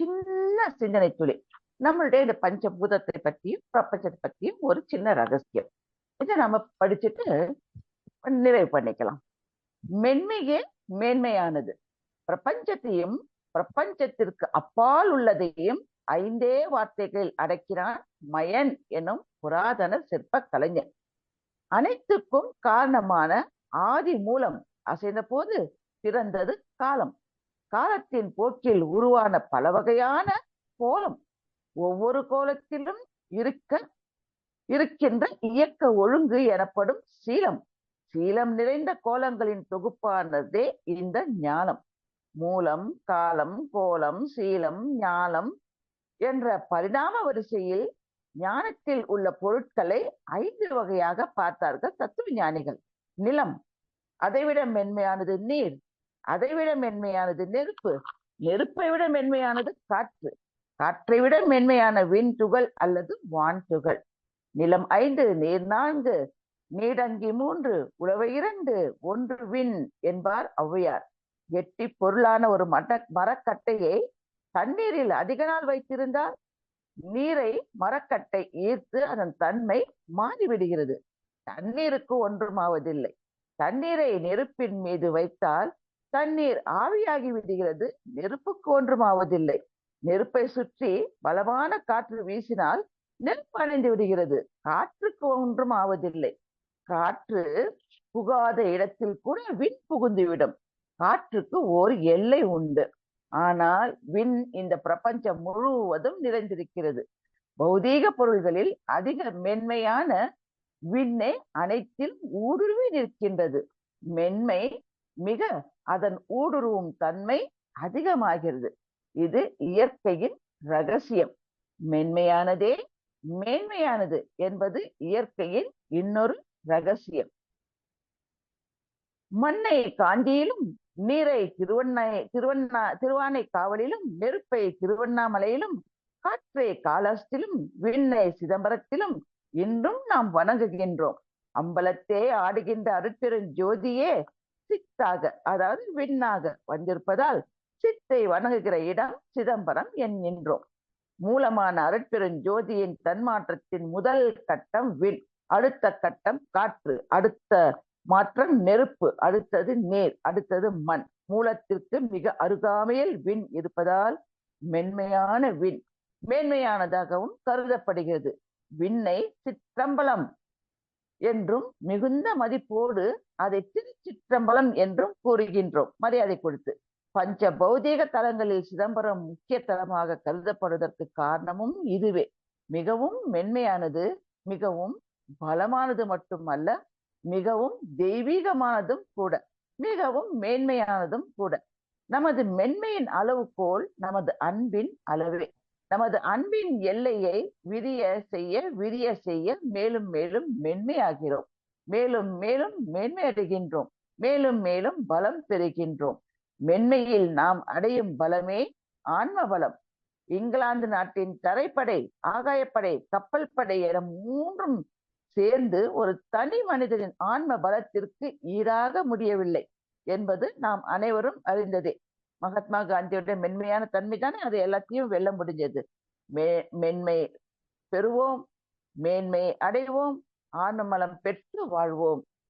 சின்ன சிந்தனை துளி. நம்மளுடைய இந்த பஞ்சபூதத்தை பற்றியும் பிரபஞ்சத்தை பற்றியும் ஒரு சின்ன ரகசியம். இதை நம்ம படிச்சுட்டு நிறைவு பண்ணிக்கலாம். மென்மையே மேன்மையானது. பிரபஞ்சத்தையும் பிரபஞ்சத்திற்கு அப்பால் உள்ளதையும் ஐந்தே வார்த்தைகளில் அடக்கிறான் மயன் எனும் புராதன சிற்ப கலைஞர் அனைத்துக்கும் காரணமான ஆதி மூலம் அசைந்த போது பிறந்தது காலம். காலத்தின் போக்கில் உருவான பல வகையான கோலம். ஒவ்வொரு கோலத்திலும் இருக்க இருக்கின்ற இயக்க ஒழுங்கு எனப்படும் சீலம். சீலம் நிறைந்த கோலங்களின் தொகுப்பானதே இந்த ஞானம். மூலம் காலம் கோலம் சீலம் ஞானம் என்ற பரிணாம வரிசையில் ஞானத்தில் உள்ள பொருட்களை ஐந்து வகையாக பார்த்தார்கள் தத்துவ ஞானிகள். நிலம் அதைவிட மென்மையானது நீர். அதைவிட மென்மையானது நெருப்பு. நெருப்பை விட மென்மையானது காற்று. காற்றை விட மென்மையான விண் துகள் அல்லது வான் துகள். நிலம் ஐந்து நீர் நான்கு நீடங்கி மூன்று உழவை இரண்டு ஒன்று விண் என்பார் ஔவையார். எட்டி பொருளான ஒரு மட மரக்கட்டையை தண்ணீரில் அதிக நாள் வைத்திருந்தால் நீரை மரக்கட்டை ஈர்த்து அதன் தன்மை மாறிவிடுகிறது. தண்ணீருக்கு ஒன்றுமாவதில்லை. தண்ணீரை நெருப்பின் மீது வைத்தால் தண்ணீர் ஆவியாகி விடுகிறது. நெருப்புக்கு ஒன்றுமாவதில்லை நெருப்பை சுற்றி பலமான காற்று வீசினால் நெருப்பு அணைந்து விடுகிறது. காற்றுக்கு ஒன்றும் ஆவதில்லை காற்று புகாத இடத்தில் கூட விண் புகுந்துவிடும். காற்றுக்கு ஒரு எல்லை உண்டு. ஆனால் விண் இந்த பிரபஞ்சம் முழுவதும் நிறைந்திருக்கிறது. பௌதீக பொருள்களில் அதிக மென்மையான விண்ணை அனைத்தில் ஊடுருவி நிற்கின்றது. மென்மை மிக அதன் ஊடுருவும் தன்மை அதிகமாகிறது. இது இயற்கையின் ரகசியம். மென்மையானதே மேன்மையானது என்பது இயற்கையின் இன்னொரு ரகசியம். மண்ணை காஞ்சியிலும் நீரை திருவண்ணை திருவண்ணா திருவானை காவலிலும் நெருப்பை திருவண்ணாமலையிலும் காற்றை காலாஸ்திலும் விண்ணை சிதம்பரத்திலும் இன்றும் நாம் வணங்குகின்றோம். அம்பலத்தே ஆடுகின்ற அருட்பெருஞ்சோதியே சித்தாக அதாவது விண்ணாக வந்திருப்பதால் சித்தை வணங்குகிற இடம் சிதம்பரம் என்கின்றோம். மூலமான அருட்பெருஞ்சோதியின் தன்மாற்றத்தின் முதல் கட்டம் விண் அடுத்த கட்டம் காற்று அடுத்த மாற்றம் நெருப்பு அடுத்தது நேர் அடுத்தது மண். மூலத்திற்கு மிக அருகாமையில் விண் இருப்பதால் மென்மையான விண் மேன்மையானதாகவும் கருதப்படுகிறது. விண்ணை சிற்றம்பலம் என்றும் மிகுந்த மதிப்போடு அதை திருச்சிற்றம்பலம் என்றும் கூறுகின்றோம். மரியாதை கொடுத்து. பஞ்ச பௌதீக தலங்களில் சிதம்பரம் முக்கிய தலமாக கருதப்படுவதற்கு காரணமும் இதுவே. மிகவும் மென்மையானது மிகவும் பலமானது மட்டுமல்ல மிகவும் தெய்வீகமானதும் கூட மிகவும் மேன்மையானதும் கூட. நமது மென்மையின் அளவுகோல் நமது அன்பின் அளவே. நமது அன்பின் எல்லையை விரிய செய்ய விரிய செய்ய மேலும் மேலும் மென்மையாகிறோம். மேலும் மேலும் மேன்மை அடைகின்றோம் மேலும் மேலும் பலம் பெறுகின்றோம். மென்மையில் நாம் அடையும் பலமே ஆன்ம பலம் இங்கிலாந்து நாட்டின் தரைப்படை ஆகாயப்படை கப்பல் படை என மூன்றும் சேர்ந்து ஒரு தனி மனிதனின் ஆன்ம பலத்திற்கு ஈடாக முடியவில்லை என்பது நாம் அனைவரும் அறிந்ததே. மகாத்மா காந்தியோட மென்மையான தன்மை தானே அது எல்லாத்தையும் வெல்ல முடிஞ்சது. மே மென்மை பெறுவோம் மேன்மை அடைவோம் ஆனமலம் பெற்று வாழ்வோம்.